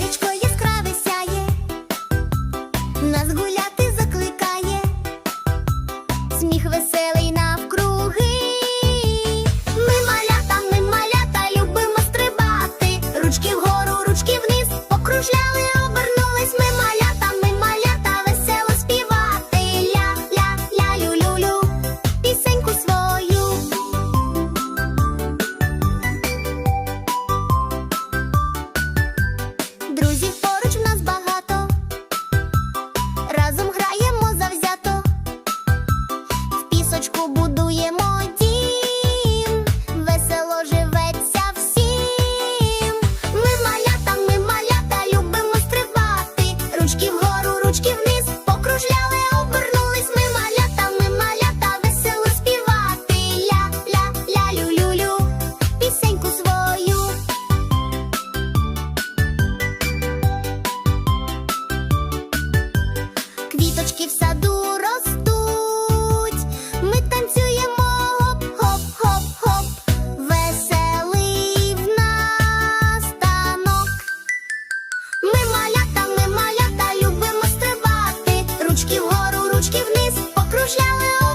Сонечко яскраве сяє, нас гуляти закликає, сміх веселий навкруги. Ми малята, ми малята, любимо стрибати, ручки вгору, ручки вниз, покружляли. you ручки вниз, покружляли.